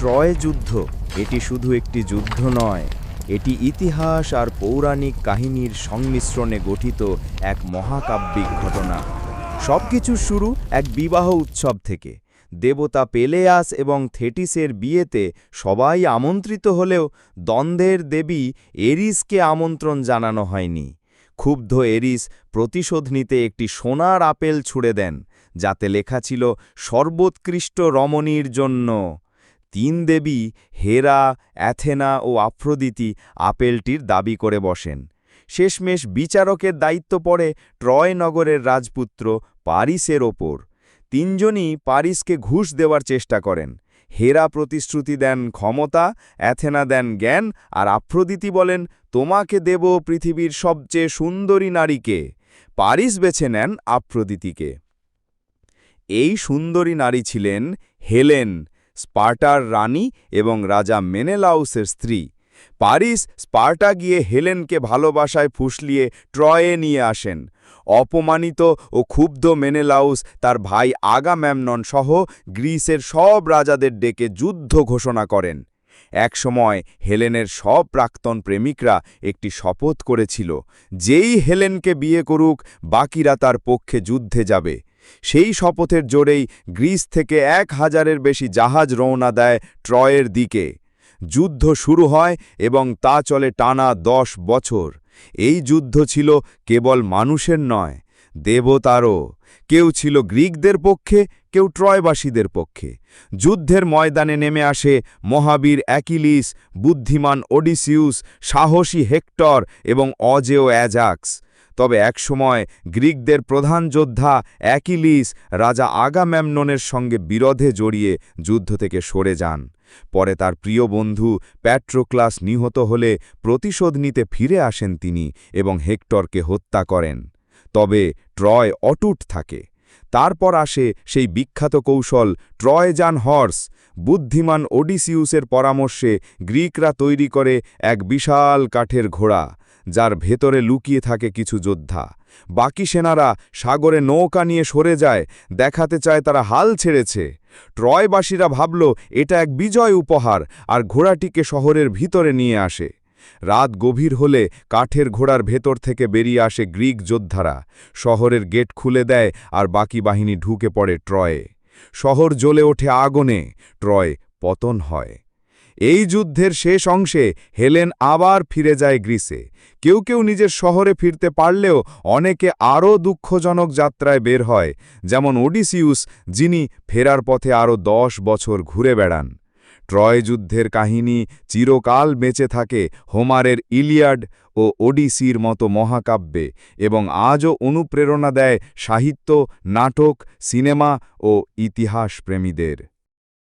Troy যুদ্ধ। এটি শুধু একটি যুদ্ধ নয়, এটি ইতিহাস আর পৌরাণিক কাহিনীর সংমিশ্রণে গঠিত এক মহাকাব্যিক ঘটনা। সবকিছুর শুরু এক বিবাহ উৎসব থেকে। দেবতা পেলেয়াস এবং থেটিসের বিয়েতে সবাই আমন্ত্রিত হলেও দ্বন্দ্বের দেবী এরিসকে আমন্ত্রণ জানানো হয়নি। ক্ষুব্ধ এরিস প্রতিশোধ নিতে একটি সোনার আপেল ছুড়ে দেন, যাতে লেখা ছিল সর্বোৎকৃষ্ট রমণীর জন্য। তিন দেবী হেরা, অ্যাথেনা ও আফ্রোদিতি আপেলটির দাবি করে বসেন। শেষমেশ বিচারকের দায়িত্ব পড়ে ট্রয় নগরের রাজপুত্র পারিসের ওপর। তিনজনই পারিসকে ঘুষ দেওয়ার চেষ্টা করেন। হেরা প্রতিশ্রুতি দেন ক্ষমতা, অ্যাথেনা দেন জ্ঞান আর আফ্রোদিতি বলেন, তোমাকে দেব পৃথিবীর সবচেয়ে সুন্দরী নারীকে। পারিস বেছে নেন আফ্রোদিতিকে। এই সুন্দরী নারী ছিলেন হেলেন স্পার্টার রানী এবং রাজা মেনেলাউসের স্ত্রী। পারিস স্পার্টা গিয়ে হেলেনকে ভালোবাসায় ফুসলিয়ে ট্রয়ে নিয়ে আসেন। অপমানিত ও ক্ষুব্ধ মেনেলাউস তার ভাই আগাম্যামনন সহ গ্রিসের সব রাজাদের ডেকে যুদ্ধ ঘোষণা করেন। একসময় হেলেনের সব প্রাক্তন প্রেমিকরা একটি শপথ করেছিল, যেই হেলেনকে বিয়ে করুক, বাকিরা তার পক্ষে যুদ্ধে যাবে। সেই শপথের জোরেই গ্রিস থেকে এক হাজারের বেশি জাহাজ রওনা দেয় ট্রয়ের দিকে। যুদ্ধ শুরু হয় এবং তা চলে টানা দশ বছর। এই যুদ্ধ ছিল কেবল মানুষের নয়, দেবতারও। কেউ ছিল গ্রিকদের পক্ষে, কেউ ট্রয়বাসীদের পক্ষে। যুদ্ধের ময়দানে নেমে আসে মহাবীর অ্যাকিলিস, বুদ্ধিমান ওডিসিউস, সাহসী হেক্টর এবং অজেয় অ্যাজাক্স। তবে একসময় গ্রিকদের প্রধান যোদ্ধা অ্যাকিলিস রাজা আগাম্যামননের সঙ্গে বিরোধে জড়িয়ে যুদ্ধ থেকে সরে যান। পরে তার প্রিয় বন্ধু প্যাট্রোক্লাস নিহত হলে প্রতিশোধ নিতে ফিরে আসেন তিনি এবং হেক্টরকে হত্যা করেন। তবে ট্রয় অটুট থাকে। তারপর আসে সেই বিখ্যাত কৌশল ট্রয়জান হর্স। বুদ্ধিমান ওডিসিউসের পরামর্শে গ্রিকরা তৈরি করে এক বিশাল কাঠের ঘোড়া। যার ভেতরে লুকিয়ে থাকে কিছু যোদ্ধা। বাকি সেনারা সাগরে নৌকা নিয়ে সরে যায়, দেখাতে চায় তারা হাল ছেড়েছে। ট্রয়বাসীরা ভাবল, এটা এক বিজয় উপহার, আর ঘোড়াটিকে শহরের ভিতরে নিয়ে আসে। রাত গভীর হলে কাঠের ঘোড়ার ভেতর থেকে বেরিয়ে আসে গ্রিক যোদ্ধারা। শহরের গেট খুলে দেয়, আর বাকি বাহিনী ঢুকে পড়ে ট্রয়ে। শহর জ্বলে ওঠে আগুনে, ট্রয় পতন হয়। এই যুদ্ধের শেষ অংশে হেলেন আবার ফিরে যায় গ্রিসে। কেউ কেউ নিজের শহরে ফিরতে পারলেও অনেকে আরও দুঃখজনক যাত্রায় বের হয়, যেমন ওডিসিউস, যিনি ফেরার পথে আরও দশ বছর ঘুরে বেড়ান। ট্রয় যুদ্ধের কাহিনী চিরকাল বেঁচে থাকে হোমারের ইলিয়াড ও ওডিসির মতো মহাকাব্যে এবং আজও অনুপ্রেরণা দেয় সাহিত্য, নাটক, সিনেমা ও ইতিহাস প্রেমীদের